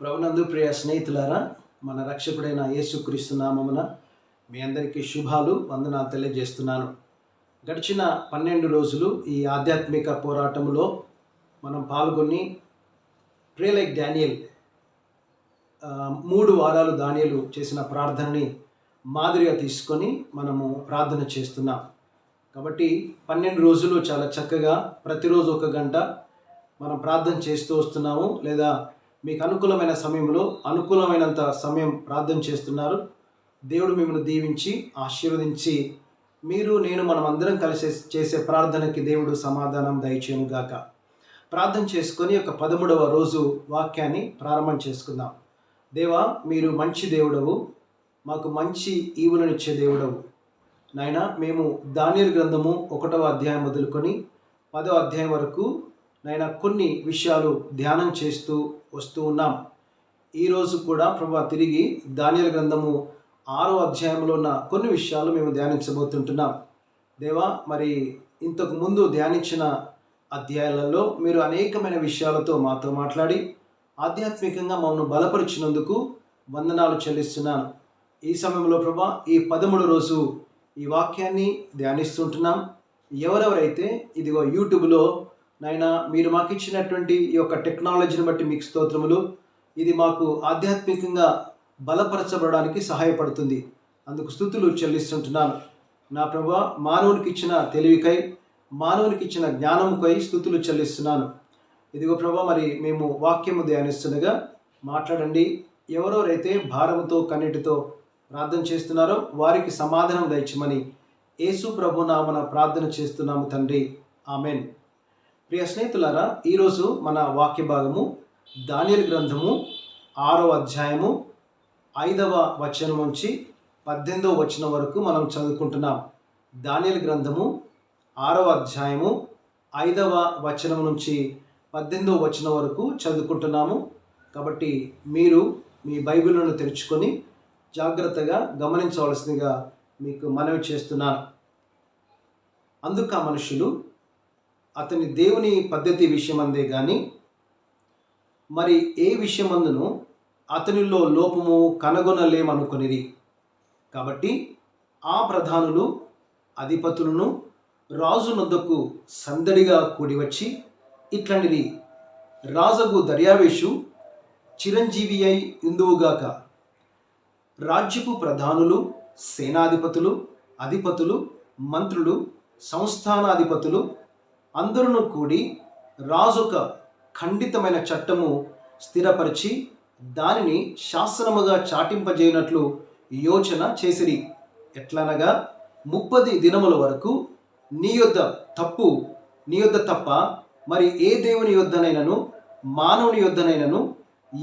ప్రభునందు ప్రియ స్నేహితులారా మన రక్షకుడైన యేసుక్రీస్తు నామమున మీ అందరికీ శుభాలు వందనాలు తెలియజేస్తున్నాను. గడిచిన పన్నెండు రోజులు ఈ ఆధ్యాత్మిక పోరాటంలో మనం పాల్గొని ప్రే లైక్ డానియల్ మూడు వారాలు దానియలు చేసిన ప్రార్థనని మాదిరిగా తీసుకొని మనము ప్రార్థన చేస్తున్నాం. కాబట్టి పన్నెండు రోజులు చాలా చక్కగా ప్రతిరోజు ఒక గంట మనం ప్రార్థన చేస్తూ వస్తున్నాము. లేదా మీకు అనుకూలమైన సమయంలో అనుకూలమైనంత సమయం ప్రార్థన చేస్తున్నారు. దేవుడు మిమ్మల్ని దీవించి ఆశీర్వదించి మీరు నేను మనం అందరం కలిసి చేసే ప్రార్థనకి దేవుడు సమాధానం దయచేయను గాక. ప్రార్థన చేసుకొని ఒక పదమూడవ రోజు వాక్యాన్ని ప్రారంభం చేసుకుందాం. దేవా మీరు మంచి దేవుడవు. మాకు మంచి ఈవులనిచ్చే దేవుడవు. నాయన మేము దానియలు గ్రంథము ఒకటవ అధ్యాయం మొదలుకొని పదవ అధ్యాయం వరకు నాయన కొన్ని విషయాలు ధ్యానం చేస్తూ వస్తూ ఉన్నాం. ఈరోజు కూడా ప్రభా తిరిగి ధాన్యాల గ్రంథము ఆరో అధ్యాయంలో ఉన్న కొన్ని విషయాలు మేము ధ్యానించబోతుంటున్నాం. దేవా మరి ఇంతకు ముందు ధ్యానించిన అధ్యాయాలలో మీరు అనేకమైన విషయాలతో మాతో మాట్లాడి ఆధ్యాత్మికంగా మమ్మల్ని బలపరిచినందుకు వందనాలు చెల్లిస్తున్నాను. ఈ సమయంలో ప్రభా ఈ పదమూడు రోజు ఈ వాక్యాన్ని ధ్యానిస్తుంటున్నాం. ఎవరెవరైతే ఇదిగో యూట్యూబ్లో నాయన మీరు మాకు ఇచ్చినటువంటి ఈ యొక్క టెక్నాలజీని బట్టి మీకు స్తోత్రములు. ఇది మాకు ఆధ్యాత్మికంగా బలపరచబడడానికి సహాయపడుతుంది. అందుకు స్థుతులు చెల్లిస్తుంటున్నాను. నా ప్రభా మానవునికి ఇచ్చిన తెలివికై మానవునికి ఇచ్చిన జ్ఞానముకై స్థుతులు చెల్లిస్తున్నాను. ఇదిగో ప్రభా మరి మేము వాక్యము ధ్యానిస్తుండగా మాట్లాడండి. ఎవరెవరైతే భారముతో కన్నిటితో ప్రార్థన చేస్తున్నారో వారికి సమాధానం దయచమని యేసు ప్రభు నామన ప్రార్థన చేస్తున్నాము తండ్రి. ఆమెన్. ప్రియ స్నేహితులారా ఈరోజు మన వాక్య భాగము దానియల్ గ్రంథము ఆరవ అధ్యాయము ఐదవ వచనం నుంచి పద్దెనిమిదవ వచనం వరకు మనం చదువుకుంటున్నాం దానియల్ గ్రంథము ఆరవ అధ్యాయము ఐదవ వచనం నుంచి పద్దెనిమిదవ వచనం వరకు చదువుకుంటున్నాము. కాబట్టి మీరు మీ బైబిల్ను తెరుచుకొని జాగ్రత్తగా గమనించవలసిందిగా మీకు మనవి చేస్తున్నాను. అందుకు మనుషులు అతని దేవుని పద్ధతి విషయమందే కానీ మరి ఏ విషయమందును అతనిలో లోపము కనుగొనలేమనుకొనిరి. కాబట్టి ఆ ప్రధానులు అధిపతులను రాజునొద్దకు సందడిగా కూడి వచ్చి ఇట్లనిది రాజగు దర్యావేషు చిరంజీవి అయి ఇందువుగాక రాజ్యపు ప్రధానులు సేనాధిపతులు అధిపతులు మంత్రులు సంస్థానాధిపతులు అందరూ కూడి రాజొక ఖండితమైన చట్టము స్థిరపరిచి దానిని శాసనముగా చాటింపజేయనట్లు యోచన చేసిరి. ఎట్లనగా ముప్పది దినముల వరకు నీ యొద్ద తప్పు నీ యొద్ద తప్ప మరి ఏ దేవుని యొద్దనైనను మానవుని యొద్దనైనను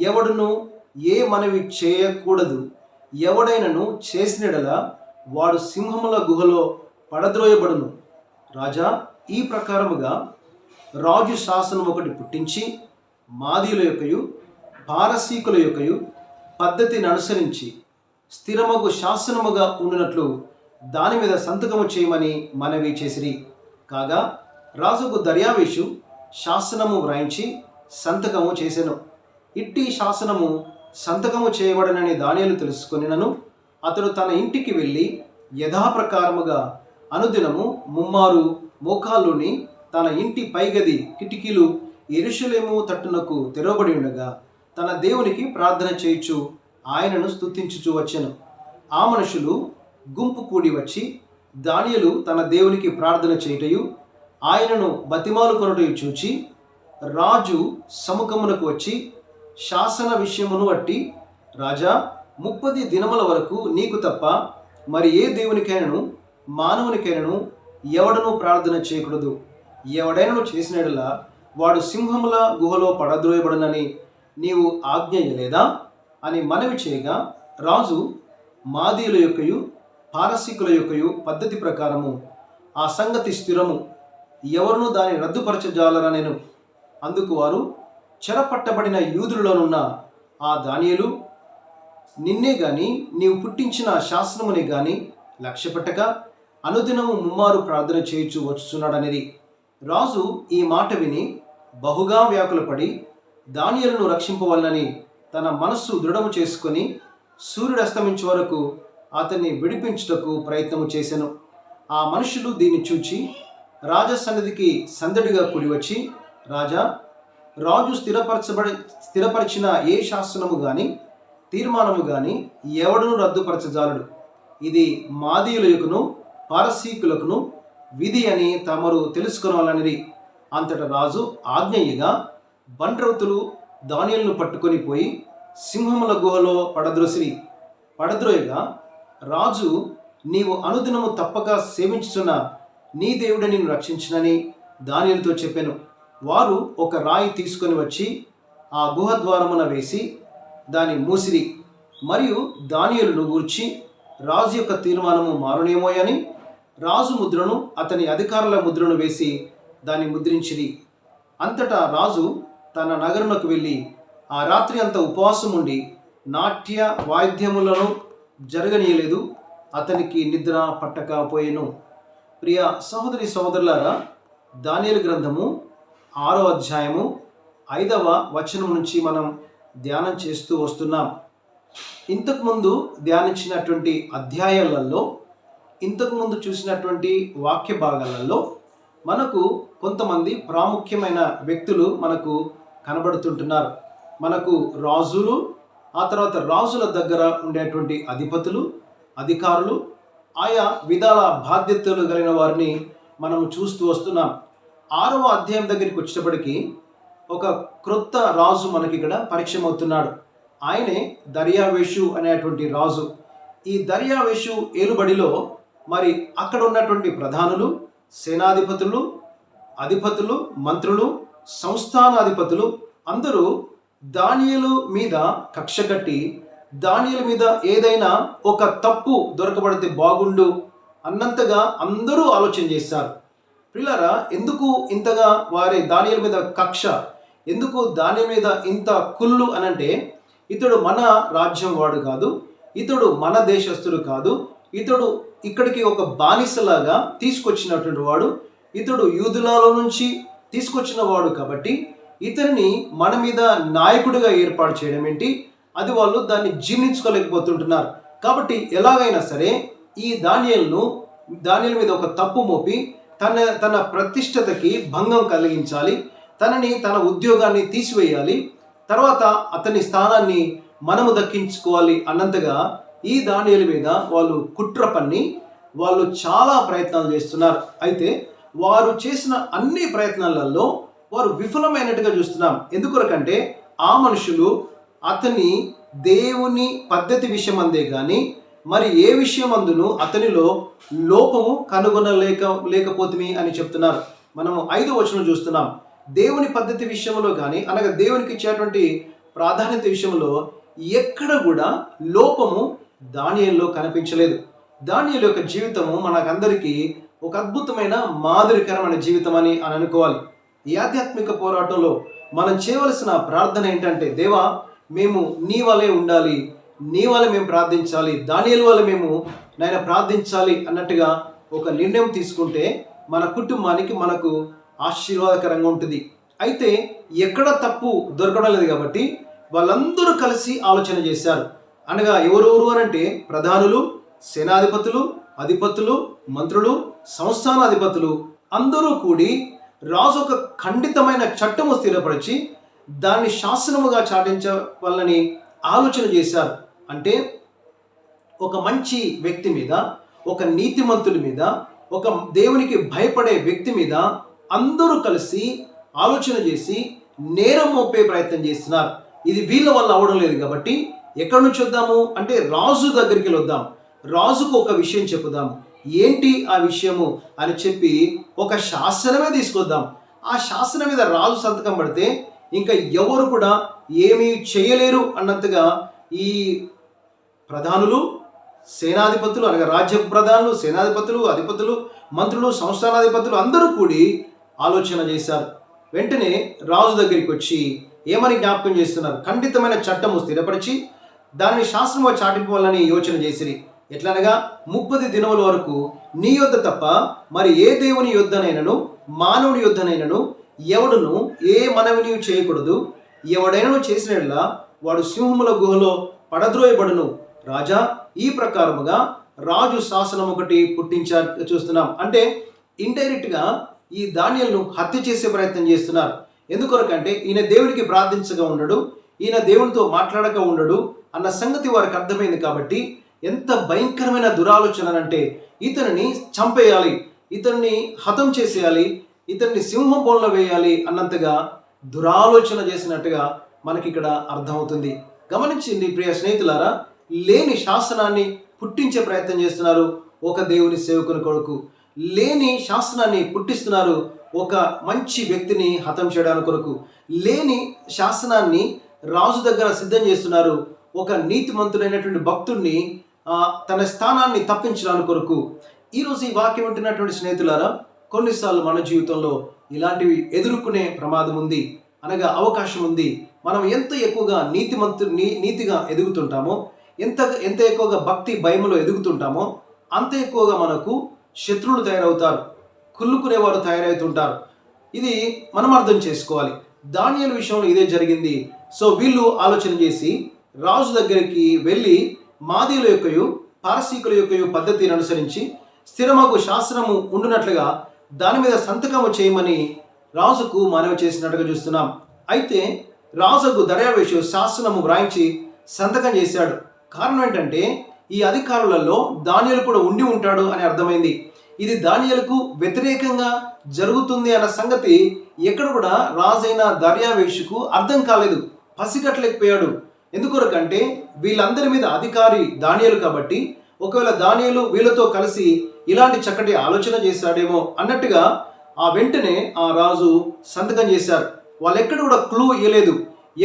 ఎవడును ఏ మనవి చేయకూడదు. ఎవడైనను చేసినడలా వాడు సింహముల గుహలో పడద్రోయబడును. రాజా ఈ ప్రకారముగా రాజు శాసనం ఒకటి పుట్టించి మాదీల యొక్కయు పారసీకుల యొక్కయు పద్ధతిని అనుసరించి స్థిరమగు శాసనముగా ఉండినట్లు దాని మీద సంతకము చేయమని మనవి చేసిరి. కాగా రాజుకు దర్యావేషు శాసనము వ్రాయించి సంతకము చేసెను. ఇట్టి శాసనము సంతకము చేయబడనని దానియలు తెలుసుకొనినను అతడు తన ఇంటికి వెళ్ళి యథాప్రకారముగా అనుదినము ముమ్మారు మోకాళ్ళుని తన ఇంటి పైగది కిటికీలు ఎరుషలేము తట్టునకు తెరవబడి ఉండగా తన దేవునికి ప్రార్థన చేయుచు ఆయనను స్తుతించుచు వచ్చెను. ఆ మనుషులు గుంపు కూడి వచ్చి దానియలు తన దేవునికి ప్రార్థన చేయుటయు ఆయనను బతిమాలు కొనటయు చూచి రాజు సముఖమునకు వచ్చి శాసన విషయమును బట్టి రాజా ముప్పది దినముల వరకు నీకు తప్ప మరి ఏ దేవునికైనను మానవునికైనను ఎవడనూ ప్రార్థన చేయకూడదు. ఎవడైనను చేసినడలా వాడు సింహముల గుహలో పడద్రోయబడనని నీవు ఆజ్ఞ అని మనవి చేయగా రాజు మాదీయుల యొక్కయు పారసీకుల యొక్కయు పద్ధతి ప్రకారము ఆ సంగతి స్థిరము. ఎవరును దాన్ని రద్దుపరచజాలరనెను. అందుకు వారు చెరపట్టబడిన యూదులలోనున్న ఆ దానియలు నిన్నే గాని నీవు పుట్టించిన శాసనమునే గాని లక్ష్యపెట్టక అనుదినము ముమ్మారు ప్రార్థన చేయొచ్చు వచ్చుచున్నాడనేది. రాజు ఈ మాట విని బహుగా వ్యాకులపడి దానియలను రక్షింపవలనని తన మనస్సు దృఢము చేసుకొని సూర్యుడు అస్తమించే వరకు అతన్ని విడిపించుటకు ప్రయత్నము చేశాను ఆ మనుషులు దీన్ని చూచి రాజసన్నిధికి సందడిగా కూడివచ్చి రాజా రాజు స్థిరపరచబడి స్థిరపరిచిన ఏ శాసనము కానీ తీర్మానము కానీ ఎవడను రద్దుపరచజాలడు. ఇది మాదీయుల యుగను పారసీకులకును విధి అని తమరు తెలుసుకొనవాలనిది అంతట రాజు ఆజ్ఞయ్యగా బండ్రౌతులు దానియలను పట్టుకొని పోయి సింహముల గుహలో పడద్రోసిరి. పడద్రోయగా రాజు నీవు అనుదినము తప్పక సేవించుచున్న నీ దేవుడే నిన్ను రక్షించినని దానియలతో చెప్పాను. వారు ఒక రాయి తీసుకొని వచ్చి ఆ గుహ ద్వారమున వేసి దాని మూసిరి. మరియు దానియలను గూర్చి రాజు యొక్క తీర్మానము మారునేమోయని రాజు ముద్రను అతని అధికారుల ముద్రను వేసి దాన్ని ముద్రించిరి. అంతటా రాజు తన నగరునకు వెళ్ళి ఆ రాత్రి అంతా ఉపవాసం ఉండి నాట్య వాయిద్యములను జరగనీయలేదు అతనికి నిద్ర పట్టకపోయేను. ప్రియ సహోదరి సహోదరులారా దానియలు గ్రంథము ఆరో అధ్యాయము ఐదవ వచనం నుంచి మనం ధ్యానం చేస్తూ వస్తున్నాం. ఇంతకుముందు ధ్యానించినటువంటి అధ్యాయాలలో ఇంతకుముందు చూసినటువంటి వాక్య భాగాలలో మనకు కొంతమంది ప్రాముఖ్యమైన వ్యక్తులు మనకు కనబడుతుంటున్నారు. మనకు రాజులు ఆ తర్వాత రాజుల దగ్గర ఉండేటువంటి అధిపతులు అధికారులు ఆయా విధాల బాధ్యతలు కలిగిన వారిని మనము చూస్తూ వస్తున్నాం. ఆరవ అధ్యాయం దగ్గరికి వచ్చేటప్పటికి ఒక క్రొత్త రాజు మనకి ఇక్కడ పరిచయమవుతున్నాడు. ఆయనే దర్యావేషు అనేటువంటి రాజు. ఈ దర్యావేషు ఏలుబడిలో మరి అక్కడ ఉన్నటువంటి ప్రధానులు సేనాధిపతులు అధిపతులు మంత్రులు సంస్థానాధిపతులు అందరూ దానియలు మీద కక్ష కట్టి దానియల మీద ఏదైనా ఒక తప్పు దొరకబడితే బాగుండు అన్నంతగా అందరూ ఆలోచన చేశారు. పిల్లరా ఎందుకు ఇంతగా వారి దానియల మీద కక్ష? ఎందుకు దాని మీద ఇంత కుళ్ళు అనంటే ఇతడు మన రాజ్యం వాడు కాదు ఇతడు మన దేశస్థుడు కాదు ఇతడు ఇక్కడికి ఒక బానిసలాగా తీసుకొచ్చినటువంటి వాడు ఇతడు యూదులలో నుంచి తీసుకొచ్చిన వాడు కాబట్టి ఇతన్ని మన మీద నాయకుడిగా ఏర్పాటు చేయడం ఏంటి? అది వాళ్ళు దాన్ని జీర్ణించుకోలేకపోతుంటున్నారు. కాబట్టి ఎలాగైనా సరే ఈ ధాన్యాలను ధాన్యాల మీద ఒక తప్పు మోపి తన తన ప్రతిష్టతకి భంగం కలిగించాలి తనని తన ఉద్యోగాన్ని తీసివేయాలి తర్వాత అతని స్థానాన్ని మనము దక్కించుకోవాలి అన్నంతగా ఈ దానియల మీద వాళ్ళు కుట్ర పన్ని వాళ్ళు చాలా ప్రయత్నాలు చేస్తున్నారు. అయితే వారు చేసిన అన్ని ప్రయత్నాలలో వారు విఫలమైనట్టుగా చూస్తున్నాం. ఎందుకొరకంటే ఆ మనుషులు అతని దేవుని పద్ధతి విషయం అందే కానీ మరి ఏ విషయం అందును అతనిలో లోపము కనుగొనలేక లేకపోతుంది అని చెప్తున్నారు. మనము ఐదో వచనం చూస్తున్నాం. దేవుని పద్ధతి విషయంలో కానీ అనగా దేవునికి ఇచ్చేటువంటి ప్రాధాన్యత విషయంలో ఎక్కడ కూడా లోపము దానియల్లో కనిపించలేదు. దానియల్ యొక్క జీవితము మనకందరికీ ఒక అద్భుతమైన మాదిరికరమైన జీవితం అని అని అనుకోవాలి. ఈ ఆధ్యాత్మిక పోరాటంలో మనం చేయవలసిన ప్రార్థన ఏంటంటే దేవా మేము నీ వలే ఉండాలి. నీ వల్ల మేము ప్రార్థించాలి. దానియల్ వల్ల మేము నాయన ప్రార్థించాలి అన్నట్టుగా ఒక నిర్ణయం తీసుకుంటే మన కుటుంబానికి మనకు ఆశీర్వాదకరంగా ఉంటుంది. అయితే ఎక్కడ తప్పు దొరకడం లేదు కాబట్టి వాళ్ళందరూ కలిసి ఆలోచన చేశారు. అనగా ఎవరెవరు అని అంటే ప్రధానులు సేనాధిపతులు అధిపతులు మంత్రులు సంస్థానాధిపతులు అందరూ కూడి రాజు ఒక ఖండితమైన చట్టము స్థిరపరిచి దాన్ని శాసనముగా చాటించవాలని ఆలోచన చేశారు. అంటే ఒక మంచి వ్యక్తి మీద ఒక నీతిమంతుడి మీద ఒక దేవునికి భయపడే వ్యక్తి మీద అందరూ కలిసి ఆలోచన చేసి నేరం మోపే ప్రయత్నం చేస్తున్నారు. ఇది వీళ్ళ వల్ల అవడం లేదు కాబట్టి ఎక్కడి నుంచి వద్దాము? అంటే రాజు దగ్గరికి వద్దాం రాజుకు ఒక విషయం చెప్పుదాం. ఏంటి ఆ విషయము? అని చెప్పి ఒక శాసనమే తీసుకొద్దాం. ఆ శాసనం మీద రాజు సంతకం పడితే ఇంకా ఎవరు కూడా ఏమీ చేయలేరు అన్నట్టుగా ఈ ప్రధానులు సేనాధిపతులు అనగా రాజ్య ప్రధానులు సేనాధిపతులు అధిపతులు మంత్రులు సంస్థానాధిపతులు అందరూ కూడి ఆలోచన చేశారు. వెంటనే రాజు దగ్గరికి వచ్చి ఏమని జ్ఞాపకం చేస్తున్నారు? ఖండితమైన చట్టము స్థిరపరిచి దానిని శాస్త్రంగా చాటిపోవాలని యోచన చేసిరి. ఎట్లనగా ముప్పది దినముల వరకు నీ యొద్ద తప్ప మరి ఏ దేవుని యొద్దనైనను మానవుని యొద్దనైనను ఎవడును ఏ మనవిని చేయకూడదు. ఎవడైనను చేసినట్లా వాడు సింహముల గుహలో పడద్రోయబడును. రాజా ఈ ప్రకారముగా రాజు శాసనం ఒకటి పుట్టించా చూస్తున్నాం. అంటే ఇండైరెక్ట్గా ఈ ధాన్యాలను హత్య చేసే ప్రయత్నం చేస్తున్నారు. ఎందుకొరకంటే ఈయన దేవుడికి ప్రార్థించగా ఉండడు ఈయన దేవునితో మాట్లాడక ఉండడు అన్న సంగతి వారికి అర్థమైంది కాబట్టి ఎంత భయంకరమైన దురాలోచన అంటే ఇతనిని చంపేయాలి ఇతన్ని హతం చేసేయాలి ఇతన్ని సింహం బోన్లో వేయాలి అన్నంతగా దురాలోచన చేసినట్టుగా మనకి ఇక్కడ అర్థమవుతుంది. గమనించింది ప్రియ స్నేహితులారా లేని శాసనాన్ని పుట్టించే ప్రయత్నం చేస్తున్నారు ఒక దేవుని సేవకుని కొడుకు లేని శాసనాన్ని పుట్టిస్తున్నారు ఒక మంచి వ్యక్తిని హతం చేయడానికి కొరకు. లేని శాసనాన్ని రాజు దగ్గర సిద్ధం చేస్తున్నారు ఒక నీతిమంతుడైనటువంటి భక్తుడిని తన స్థానాన్ని తప్పించడానికి కొరకు. ఈరోజు ఈ వాక్యం వింటున్నటువంటి స్నేహితులారా కొన్నిసార్లు మన జీవితంలో ఇలాంటివి ఎదుర్కొనే ప్రమాదం ఉంది అనగా అవకాశం ఉంది. మనం ఎంత ఎక్కువగా నీతిమంతు నీ నీతిగా ఎదుగుతుంటామో ఎంత ఎంత ఎక్కువగా భక్తి భయములో ఎదుగుతుంటామో అంత ఎక్కువగా మనకు శత్రువులు తయారవుతారు కుళ్ళుకునేవారు తయారవుతుంటారు. ఇది మనం అర్థం చేసుకోవాలి. ధాన్యాల విషయంలో ఇదే జరిగింది. సో వీళ్ళు ఆలోచన చేసి రాజు దగ్గరికి వెళ్ళి మాదీల యొక్కయు పారసీకుల యొక్కయు పద్ధతిని అనుసరించి స్థిరమగు శాస్త్రము ఉండునట్లుగా దాని మీద సంతకము చేయమని రాజుకు మనవి చేసినట్టుగా చూస్తున్నాం. అయితే రాజుకు దర్యావేషు శాసనము వ్రాయించి సంతకం చేశాడు. కారణం ఏంటంటే ఈ అధికారులలో దానియలు కూడా ఉండి ఉంటాడు అని అర్థమైంది. ఇది దానియలకు వ్యతిరేకంగా జరుగుతుంది అన్న సంగతి ఎక్కడ కూడా రాజైన దర్యావేషుకు అర్థం కాలేదు. పసిగట్టలేకపోయాడు. ఎందుకొరకంటే వీళ్ళందరి మీద అధికారి దానియలు కాబట్టి ఒకవేళ దానియలు వీళ్ళతో కలిసి ఇలాంటి చక్కటి ఆలోచన చేశాడేమో అన్నట్టుగా ఆ వెంటనే ఆ రాజు సంతకం చేశారు. వాళ్ళు ఎక్కడ కూడా క్లూ ఇవ్వలేదు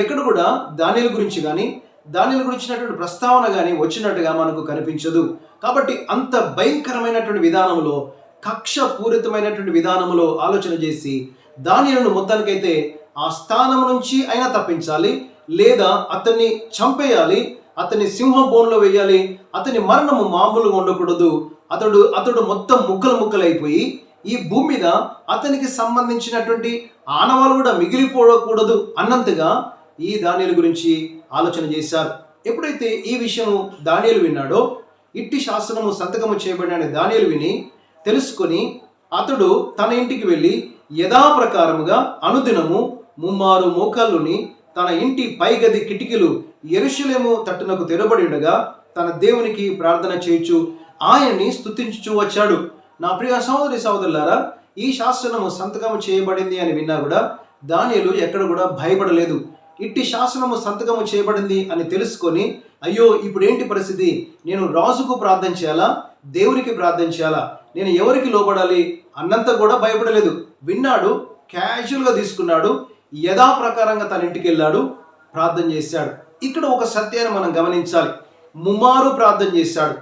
ఎక్కడ కూడా దానిల గురించి కానీ దానిల గురించినటువంటి ప్రస్తావన కానీ వచ్చినట్టుగా మనకు కనిపించదు. కాబట్టి అంత భయంకరమైనటువంటి విధానంలో కక్ష పూరితమైనటువంటి విధానంలో ఆలోచన చేసి దానిలను మొత్తానికైతే ఆ స్థానం నుంచి అయినా తప్పించాలి లేదా అతన్ని చంపేయాలి అతన్ని సింహ బోన్లో వేయాలి అతని మరణము మామూలుగా ఉండకూడదు. అతడు అతడు మొత్తం ముక్కలు ముక్కలైపోయి ఈ భూమి మీద అతనికి సంబంధించినటువంటి ఆనవాలు కూడా మిగిలిపోకూడదు అన్నంతగా ఈ దానిల గురించి ఆలోచన చేశారు. ఎప్పుడైతే ఈ విషయం దానియలు విన్నాడో ఇట్టి శాసనము సంతకము చేయబడిన దానియలు విని తెలుసుకొని అతడు తన ఇంటికి వెళ్ళి యథాప్రకారముగా అనుదినము ముమ్మారు మోకాళ్ళుని తన ఇంటి పైగది కిటికీలు ఎరుషులేము తట్టునకు తెరబడి ఉండగా తన దేవునికి ప్రార్థన చేయొచ్చు ఆయన్ని స్థుతించుచు వచ్చాడు. నా ప్రియ సహోదరి సహోదరులారా ఈ శాసనము సంతకము చేయబడింది అని విన్నా కూడా దానిలు ఎక్కడ కూడా భయపడలేదు. ఇట్టి శాసనము సంతకము చేయబడింది అని తెలుసుకొని అయ్యో ఇప్పుడు ఏంటి పరిస్థితి? నేను రాజుకు ప్రార్థన చేయాలా? దేవునికి ప్రార్థన చేయాలా? నేను ఎవరికి లోబడాలి? అన్నంత కూడా భయపడలేదు. విన్నాడు క్యాజువల్గా తీసుకున్నాడు. యథాప్రకారంగా తన ఇంటికి వెళ్ళాడు ప్రార్థన చేశాడు. ఇక్కడ ఒక సత్యాన్ని మనం గమనించాలి. ముమ్మారు ప్రార్థన చేశాడు.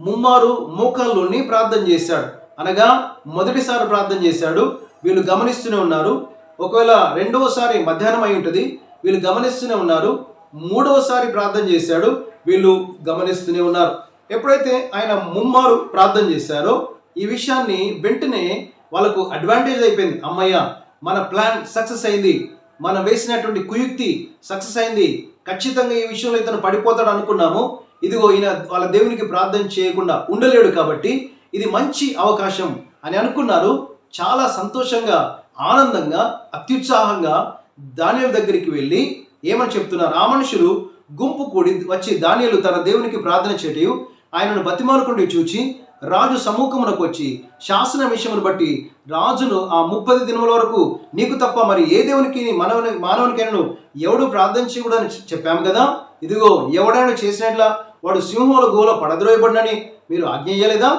ముమ్మారు మోకాల్లోని ప్రార్థన చేశాడు. అనగా మొదటిసారి ప్రార్థన చేశాడు. వీళ్ళు గమనిస్తూనే ఉన్నారు. ఒకవేళ రెండవసారి మధ్యాహ్నం అయి ఉంటుంది వీళ్ళు గమనిస్తూనే ఉన్నారు. మూడవసారి ప్రార్థన చేశాడు వీళ్ళు గమనిస్తూనే ఉన్నారు. ఎప్పుడైతే ఆయన ముమ్మారు ప్రార్థన చేశారో ఈ విషయాన్ని వెంటనే వాళ్ళకు అడ్వాంటేజ్ అయిపోయింది. అమ్మయ్య మన ప్లాన్ సక్సెస్ అయింది. మనం వేసినటువంటి కుయుక్తి సక్సెస్ అయింది. ఖచ్చితంగా ఈ విషయంలో ఇతను పడిపోతాడు అనుకున్నాము. ఇదిగో ఈయన వాళ్ళ దేవునికి ప్రార్థన చేయకుండా ఉండలేడు కాబట్టి ఇది మంచి అవకాశం అని అనుకున్నారు. చాలా సంతోషంగా ఆనందంగా అత్యుత్సాహంగా దానియుల దగ్గరికి వెళ్ళి ఏమని చెప్తున్నారు? ఆ మనుషులు గుంపు కూడి వచ్చి దానియులు తన దేవునికి ప్రార్థన చేయటం ఆయనను బతిమాలుకుంటూ చూచి రాజు సమ్ముఖమునకు వచ్చి శాసన విషయమును బట్టి రాజును ఆ ముప్పది దినముల వరకు నీకు తప్ప మరి ఏ దేవునికి మనవని మానవునికైనా ఎవడు ప్రార్థన చేయకూడదని చెప్పాము కదా? ఇదిగో ఎవడైనా చేసినట్లా వాడు సింహముల గోల పడద్రోయబడినని మీరు ఆజ్ఞ ఇయ్యలేదా?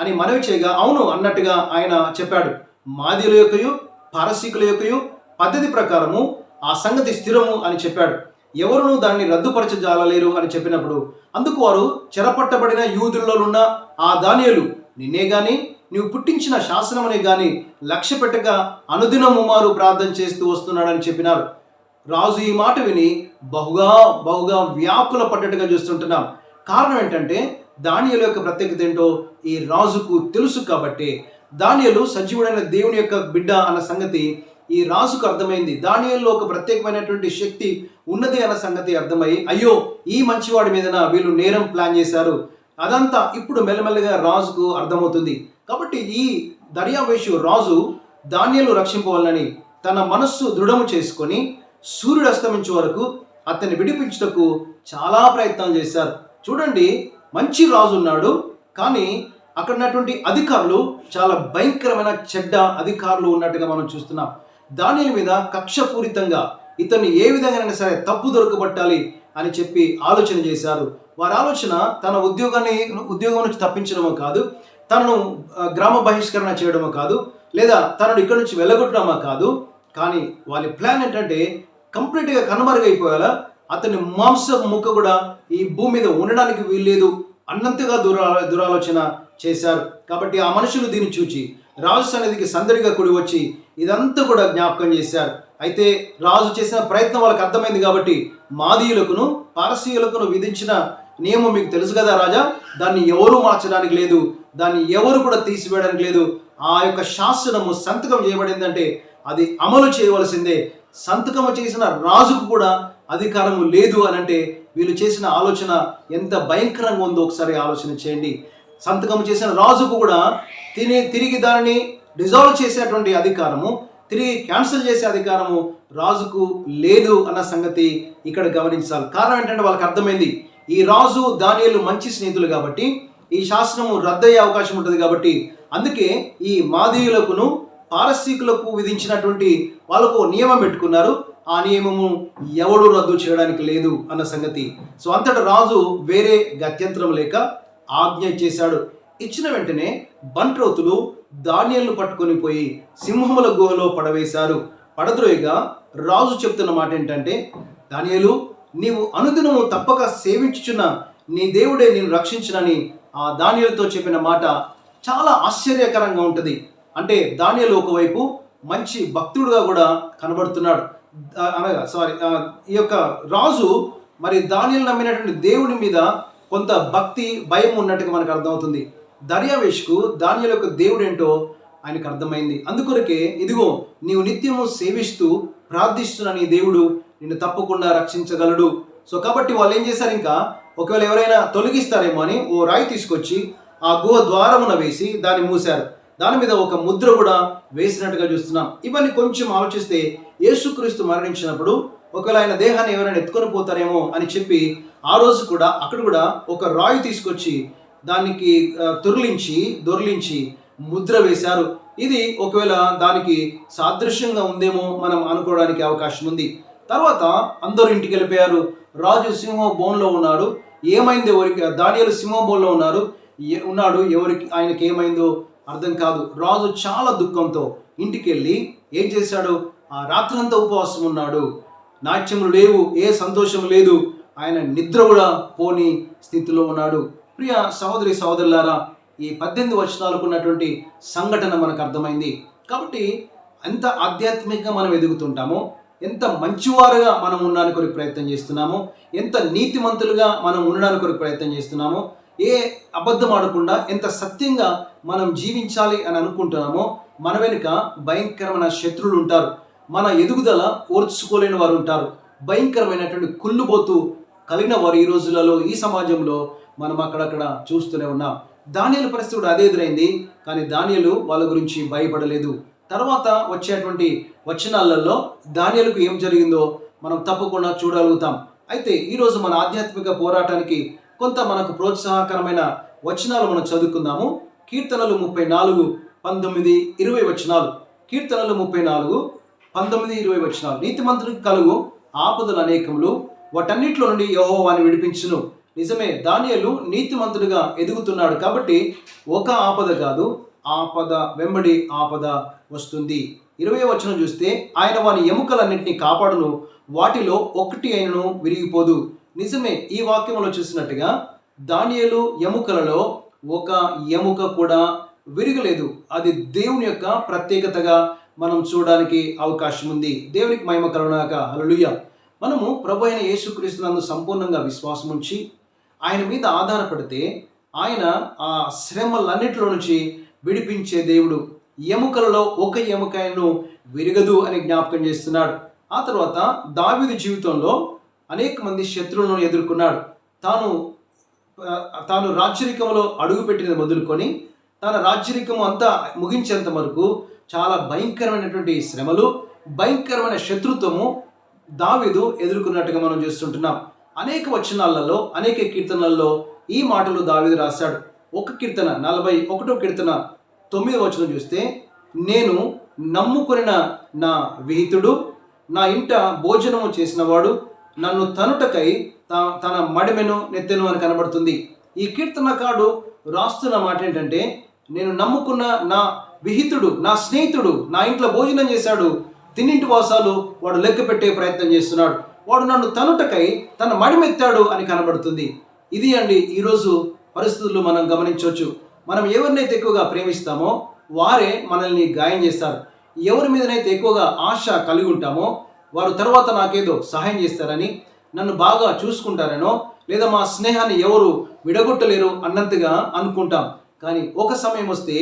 అని మనవి చేయగా అవును అన్నట్టుగా ఆయన చెప్పాడు. మాదిల యొక్కయు పారసీకుల యొక్కయు పద్ధతి ప్రకారము ఆ సంగతి స్థిరము అని చెప్పాడు. ఎవరును దాన్ని రద్దుపరచజాలలేరు అని చెప్పినప్పుడు అందుకు వారు చెరపట్టబడిన యూదుల్లోనున్న ఆ దానియలు నిన్నే గాని నీవు పుట్టించిన శాసనమనే గాని లక్ష్య పెట్టక అనుదినము మారు ప్రార్థన చేస్తూ వస్తున్నాడని చెప్పినారు. రాజు ఈ మాట విని బహుగా బహుగా వ్యాకుల పడ్డట్టుగా చూస్తుంటున్నాం. కారణం ఏంటంటే దానియలు యొక్క ప్రత్యేకత ఏంటో ఈ రాజుకు తెలుసు కాబట్టి దానియలు సజీవుడైన దేవుని యొక్క బిడ్డ అన్న సంగతి ఈ రాజుకు అర్థమైంది. దానియల్లో ఒక ప్రత్యేకమైనటువంటి శక్తి ఉన్నది అన్న సంగతి అర్థమై అయ్యో ఈ మంచివాడి మీదన వీళ్ళు నేరం ప్లాన్ చేశారు. అదంతా ఇప్పుడు మెల్లమెల్లగా రాజుకు అర్థమవుతుంది. కాబట్టి ఈ దర్యావేషు రాజు ధాన్యాలు రక్షింపవాలని తన మనస్సు దృఢము చేసుకొని సూర్యుడు అస్తమించే వరకు అతన్ని విడిపించుటకు చాలా ప్రయత్నాలు చేశారు. చూడండి మంచి రాజు ఉన్నాడు. కానీ అక్కడ ఉన్నటువంటి అధికారులు చాలా భయంకరమైన చెడ్డ అధికారులు ఉన్నట్టుగా మనం చూస్తున్నాం. దాని మీద కక్షపూరితంగా ఇతన్ని ఏ విధంగానైనా సరే తప్పు దొరకబట్టాలి అని చెప్పి ఆలోచన చేశారు. వారి ఆలోచన తన ఉద్యోగాన్ని ఉద్యోగం నుంచి తప్పించడమో కాదు తనను గ్రామ బహిష్కరణ చేయడమో కాదు లేదా తనను ఇక్కడి నుంచి వెళ్ళగొట్టడమో కాదు. కానీ వాళ్ళ ప్లాన్ ఏంటంటే కంప్లీట్గా కనుమరుగైపోయేలా? అతని మాంస ముక్క కూడా ఈ భూమి మీద ఉండడానికి వీల్లేదు అన్నంతగా దురా దురాలోచన చేశారు. కాబట్టి ఆ మనుషులు దీన్ని చూచి రాజు సన్నిధికి సందడిగా కుడి వచ్చి ఇదంతా కూడా జ్ఞాపకం చేశారు. అయితే రాజు చేసిన ప్రయత్నం వాళ్ళకి అర్థమైంది కాబట్టి మాదీయులకును పారసీయులకును విధించిన నియమం మీకు తెలుసు కదా రాజా? దాన్ని ఎవరు మార్చడానికి లేదు. దాన్ని ఎవరు కూడా తీసివేయడానికి లేదు. ఆ యొక్క శాసనము సంతకం చేయబడిందంటే అది అమలు చేయవలసిందే. సంతకము చేసిన రాజుకు కూడా అధికారము లేదు అని అంటే వీళ్ళు చేసిన ఆలోచన ఎంత భయంకరంగా ఉందో ఒకసారి ఆలోచన చేయండి. సంతకం చేసిన రాజుకు కూడా తిని తిరిగి దానిని డిజాల్వ్ చేసేటువంటి అధికారము తిరిగి క్యాన్సిల్ చేసే అధికారము రాజుకు లేదు అన్న సంగతి ఇక్కడ గమనించాలి. కారణం ఏంటంటే వాళ్ళకి అర్థమైంది ఈ రాజు దానియలు మంచి స్నేహితులు కాబట్టి ఈ శాసనము రద్దయ్యే అవకాశం ఉంటుంది కాబట్టి అందుకే ఈ మాదీయులకును పారసీకులకు విధించినటువంటి వాళ్ళకు ఓ నియమం పెట్టుకున్నారు. ఆ నియమము ఎవడు రద్దు చేయడానికి లేదు అన్న సంగతి. సో అంతట రాజు వేరే గత్యంతరం లేక ఆజ్ఞ చేశాడు. ఇచ్చిన వెంటనే బంట్రోతులు ధాన్యాలను పట్టుకొని పోయి సింహముల గుహలో పడవేశారు. పడద్రోయగా రాజు చెప్తున్న మాట ఏంటంటే దానియలు నీవు అనుదినము తప్పక సేవించుచున్న నీ దేవుడే నేను రక్షించునని ఆ దానియలతో చెప్పిన మాట చాలా ఆశ్చర్యకరంగా ఉంటుంది. అంటే దానియలు ఒకవైపు మంచి భక్తుడుగా కూడా కనబడుతున్నాడు. అనగా సారీ ఈ యొక్క రాజు మరి దానియలు నమ్మినటువంటి దేవుని మీద కొంత భక్తి భయం ఉన్నట్టుగా మనకు అర్థమవుతుంది. దర్యావేష్కు దాని యొక్క దేవుడేంటో ఆయనకు అర్థమైంది. అందుకొరకే ఇదిగో నీవు నిత్యము సేవిస్తూ ప్రార్థిస్తున్న నీ దేవుడు నిన్ను తప్పకుండా రక్షించగలడు. సో కాబట్టి వాళ్ళు ఏం చేశారు ఇంకా? ఒకవేళ ఎవరైనా తొలగిస్తారేమో అని ఓ రాయి తీసుకొచ్చి ఆ గుహ ద్వారమున వేసి దాన్ని మూశారు. దాని మీద ఒక ముద్ర కూడా వేసినట్టుగా చూస్తున్నాం. ఇవన్నీ కొంచెం ఆలోచిస్తే యేసుక్రీస్తు మరణించినప్పుడు ఒకవేళ ఆయన దేహాన్ని ఎవరైనా ఎత్తుకొని పోతారేమో అని చెప్పి ఆ రోజు కూడా అక్కడ కూడా ఒక రాయి తీసుకొచ్చి దానికి తురలించి దొరిలించి ముద్ర వేశారు. ఇది ఒకవేళ దానికి సాదృశ్యంగా ఉందేమో మనం అనుకోవడానికి అవకాశం ఉంది. తర్వాత అందరూ ఇంటికి వెళ్ళిపోయారు. రాజు సింహ బోన్లో ఉన్నాడు. ఏమైంది ఎవరికి? దానియలు సింహ బోన్లో ఉన్నారు ఉన్నాడు. ఎవరికి? ఆయనకి ఏమైందో అర్థం కాదు. రాజు చాలా దుఃఖంతో ఇంటికి వెళ్ళి ఏం చేశాడు? ఆ రాత్రంతా ఉపవాసం ఉన్నాడు. నాట్యములు లేవు. ఏ సంతోషం లేదు. ఆయన నిద్ర కూడా పోని స్థితిలో ఉన్నాడు. ప్రియ సహోదరి సహోదరులారా ఈ పద్దెనిమిది వచనాలకు ఉన్నటువంటి సంఘటన మనకు అర్థమైంది. కాబట్టి ఎంత ఆధ్యాత్మికంగా మనం ఎదుగుతుంటామో ఎంత మంచివారుగా మనం ఉండడానికి కొరకు ప్రయత్నం చేస్తున్నామో ఎంత నీతిమంతులుగా మనం ఉండడానికి కొరకు ప్రయత్నం చేస్తున్నామో ఏ అబద్ధం ఆడకుండా ఎంత సత్యంగా మనం జీవించాలి అని అనుకుంటున్నామో మన వెనుక భయంకరమైన శత్రువులు ఉంటారు. మన ఎదుగుదల ఓర్చుకోలేని వారు ఉంటారు. భయంకరమైనటువంటి కుళ్ళుబోతు కలిగిన వారు ఈ రోజులలో ఈ సమాజంలో మనం అక్కడక్కడ చూస్తూనే ఉన్నాం. దానియలు పరిస్థితి కూడా అదే ఎదురైంది. కానీ దానియలు వాళ్ళ గురించి భయపడలేదు. తర్వాత వచ్చేటువంటి వచనాలలో దానియలకు ఏం జరిగిందో మనం తప్పకుండా చూడగలుగుతాం. అయితే ఈరోజు మన ఆధ్యాత్మిక పోరాటానికి కొంత మనకు ప్రోత్సాహకరమైన వచనాలు మనం చదువుకుందాము. కీర్తనలు ముప్పై నాలుగు పంతొమ్మిది ఇరవై వచనాలు. కీర్తనలు ముప్పై నాలుగు పంతొమ్మిది ఇరవై వచనాలు. నీతిమంతునికి కలుగు ఆపదలు అనేకములు. వాటన్నిటిలో నుండి యెహోవాని విడిపించును. నిజమే దానియలు నీతిమంతుడిగా ఎదుగుతున్నాడు కాబట్టి ఒక ఆపద కాదు ఆపద వెంబడి ఆపద వస్తుంది. ఇరవై వచనం చూస్తే ఆయన వారి ఎముకలన్నింటినీ కాపాడును వాటిలో ఒకటి అయినను విరిగిపోదు. నిజమే ఈ వాక్యంలో చూసినట్టుగా దానియలు ఎముకలలో ఒక ఎముక కూడా విరగలేదు. అది దేవుని యొక్క ప్రత్యేకతగా మనం చూడడానికి అవకాశం ఉంది దేవునికి మహిమ కరుణాక హల్లెలూయా. మనము ప్రభు అయిన యేసుక్రీస్తునందు సంపూర్ణంగా విశ్వాసం ఉంచి ఆయన మీద ఆధారపడితే ఆయన ఆ శ్రమలన్నిటిలో నుంచి విడిపించే దేవుడు ఎముకలలో ఒక ఎముకను విరగదు అని జ్ఞాపకం చేస్తున్నాడు. ఆ తర్వాత దావీదు జీవితంలో అనేక మంది శత్రువులను ఎదుర్కొన్నాడు. తాను తాను రాచరికంలో అడుగుపెట్టినది మొదలుకొని తన రాచరికం అంతా ముగించేంత వరకు చాలా భయంకరమైనటువంటి శ్రమలు భయంకరమైన శత్రుత్వము దావిదు ఎదుర్కొన్నట్టుగా మనం చూస్తుంటున్నాం. అనేక వచనాలలో అనేక కీర్తనలలో ఈ మాటలు దావీదు రాశాడు. ఒక కీర్తన నలభై ఒకటో కీర్తన తొమ్మిదో వచనం చూస్తే నేను నమ్ముకున్న నా విహితుడు నా ఇంట భోజనము చేసినవాడు నన్ను తనుటకై తా- తన మడిమెను నెత్తెను అని కనబడుతుంది. ఈ కీర్తనకాడు రాస్తున్న మాట ఏంటంటే నేను నమ్ముకున్న నా విహితుడు నా స్నేహితుడు నా ఇంట్లో భోజనం చేశాడు తిన్నింటి వాసాలు వాడు లెక్క పెట్టే ప్రయత్నం చేస్తున్నాడు. వాడు నన్ను తనుటకై తన మడిమెత్తాడు అని కనబడుతుంది. ఇది అండి ఈరోజు పరిస్థితులు మనం గమనించవచ్చు. మనం ఎవరినైతే ఎక్కువగా ప్రేమిస్తామో వారే మనల్ని గాయం చేస్తారు. ఎవరి మీదనైతే ఎక్కువగా ఆశ కలిగి ఉంటామో వారు తర్వాత నాకేదో సహాయం చేస్తారని నన్ను బాగా చూసుకుంటారనో లేదా మా స్నేహాన్ని ఎవరు విడగొట్టలేరు అన్నంతగా అనుకుంటాం. కానీ ఒక సమయం వస్తే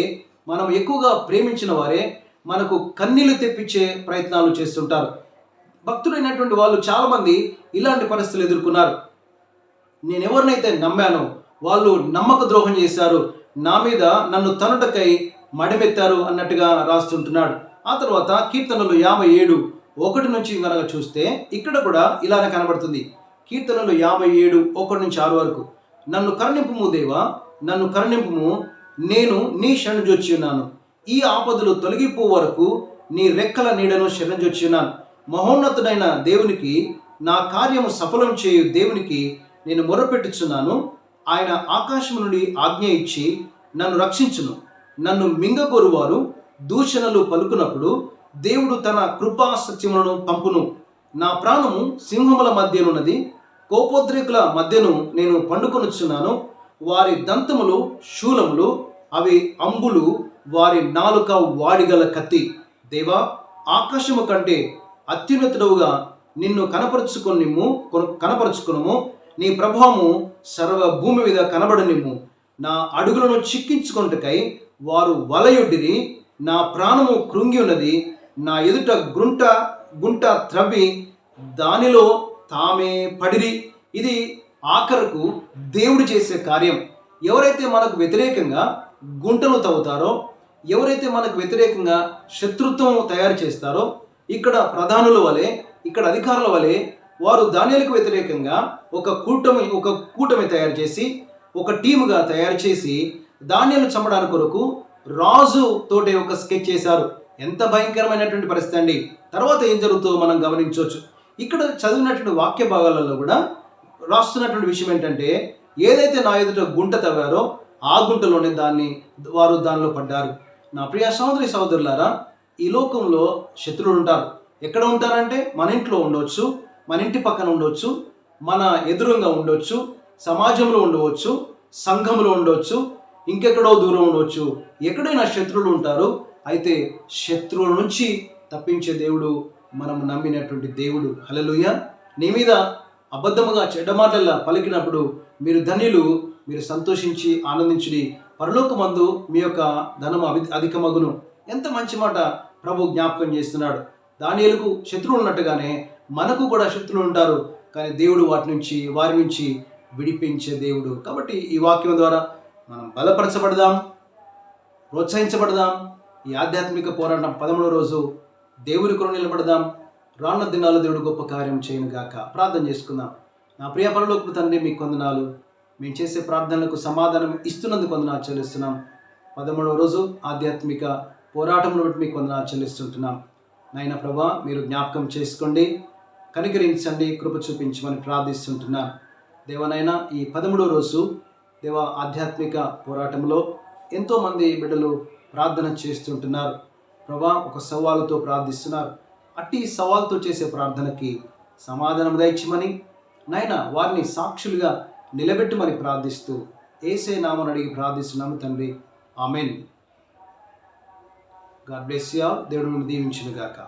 మనం ఎక్కువగా ప్రేమించిన వారే మనకు కన్నీళ్ళు తెప్పించే ప్రయత్నాలు చేస్తుంటారు. భక్తులైనటువంటి వాళ్ళు చాలామంది ఇలాంటి పరిస్థితులు ఎదుర్కొన్నారు. నేను ఎవరినైతే నమ్మానో వాళ్ళు నమ్మక ద్రోహం చేశారు. నా మీద నన్ను తనుటకై మడిమెత్తారు అన్నట్టుగా రాస్తుంటున్నాడు. ఆ తర్వాత కీర్తనలు యాభై ఏడు ఒకటి నుంచి కనుక చూస్తే ఇక్కడ కూడా ఇలానే కనబడుతుంది. కీర్తనలు యాభై ఏడు ఒకటి నుంచి ఆరు వరకు. నన్ను కరుణింపుము దేవా నన్ను కరుణింపుము నేను నీ శరణుజొచ్చి ఉన్నాను ఈ ఆపదలు తొలగిపో వరకు నీ రెక్కల నీడను శరణజొచ్చి ఉన్నాను మహోన్నతుడైన దేవునికి నా కార్యము సఫలం చేయు దేవునికి నేను మొరపెట్టుచున్నాను. ఆయన ఆకాశం నుండి ఆజ్ఞ ఇచ్చి నన్ను రక్షించును. నన్ను మింగగోరువారు దూషణలు పలుకునప్పుడు దేవుడు తన కృపా సత్యములను పంపును. నా ప్రాణము సింహముల మధ్యనున్నది కోపోద్రేకుల మధ్యను నేను పండుకొనుచున్నాను. వారి దంతములు శూలములు అవి అంబులు వారి నాలుక వాడిగల కత్తి. దేవా ఆకాశము కంటే అత్యున్నతుడవుగా నిన్ను కనపరుచుకొనిమ్ము కనపరుచుకునుము. నీ ప్రభావము సర్వ భూమి మీద కనబడనిమ్ము నా అడుగులను చిక్కించుకొనుటకై వారు వలయొడ్డిరి నా ప్రాణము కృంగి ఉన్నది. నా ఎదుట గుంట గుంట త్రవ్వి. దానిలో తామే పడిరి. ఇది ఆఖరకు దేవుడు చేసే కార్యం. ఎవరైతే మనకు వ్యతిరేకంగా గుంటలు తవ్వుతారో ఎవరైతే మనకు వ్యతిరేకంగా శత్రుత్వం తయారు చేస్తారో ఇక్కడ ప్రధానుల వలె ఇక్కడ అధికారుల వలె వారు ధాన్యాలకు వ్యతిరేకంగా ఒక కూటమి ఒక కూటమి తయారు చేసి ఒక టీముగా తయారు చేసి ధాన్యాలు చంపడానికి కొరకు రాజు తోటే ఒక స్కెచ్ చేశారు. ఎంత భయంకరమైనటువంటి పరిస్థితి అండి. తర్వాత ఏం జరుగుతుందో మనం గమనించవచ్చు. ఇక్కడ చదివినటువంటి వాక్య భాగాలలో కూడా రాస్తున్నటువంటి విషయం ఏంటంటే ఏదైతే నా ఎదుట గుంట తవ్వారో ఆ గుంటలోనే దాన్ని వారు దానిలో పడ్డారు. నా ప్రియ సహోదరి సహోదరులారా ఈ లోకంలో శత్రువులు ఉంటారు. ఎక్కడ ఉంటారంటే మన ఇంట్లో ఉండవచ్చు మన ఇంటి పక్కన ఉండవచ్చు మన ఎదురుగా ఉండవచ్చు సమాజంలో ఉండవచ్చు సంఘంలో ఉండవచ్చు ఇంకెక్కడో దూరం ఉండవచ్చు ఎక్కడైనా శత్రువులు ఉంటారు. అయితే శత్రువుల నుంచి తప్పించే దేవుడు మనం నమ్మినటువంటి దేవుడు. హలలుయ నీ మీద అబద్ధముగా చెడ్డ మాటల్లా పలికినప్పుడు మీరు ధన్యులు మీరు సంతోషించి ఆనందించుడి. పరలోకమందు మీ యొక్క ధనము అవి అధికమగును. ఎంత మంచి మాట ప్రభు జ్ఞాపకం చేస్తున్నాడు. దానిలకు శత్రువులు ఉన్నట్టుగానే మనకు కూడా శత్రువులు ఉంటారు. కానీ దేవుడు వాటి నుంచి వారి నుంచి విడిపించే దేవుడు. కాబట్టి ఈ వాక్యం ద్వారా మనం బలపరచబడదాం ప్రోత్సహించబడదాం. ఈ ఆధ్యాత్మిక పోరాటం పదమూడో రోజు దేవుడి కొర నిలబడదాం. రానున్న దినాలు దేవుడు గొప్ప కార్యం చేయను గాక. ప్రార్థన చేసుకుందాం. నా ప్రియ పరలోకి తండ్రి మీకు కొందనాలు మేము చేసే ప్రార్థనలకు సమాధానం ఇస్తున్నందుకు కొందనాలు చెల్లిస్తున్నాం. పదమూడవ రోజు ఆధ్యాత్మిక పోరాటంలో మీకు వందనాలు చెల్లిస్తుంటున్నాం. నాయన ప్రభా మీరు జ్ఞాపకం చేసుకోండి కనికరించండి కృప చూపించమని ప్రార్థిస్తుంటున్నాను దేవనైనా ఈ పదమూడో రోజు దేవ ఆధ్యాత్మిక పోరాటంలో ఎంతోమంది బిడ్డలు ప్రార్థన చేస్తుంటున్నారు. ప్రభా ఒక సవాలుతో ప్రార్థిస్తున్నారు. అట్టి సవాలుతో చేసే ప్రార్థనకి సమాధానం దయచమని నాయన వారిని సాక్షులుగా నిలబెట్టమని ప్రార్థిస్తూ ఏసే నామని అడిగి ప్రార్థిస్తున్నాము తండ్రి. Amen. God bless you all దేవుడు దీవించును గాక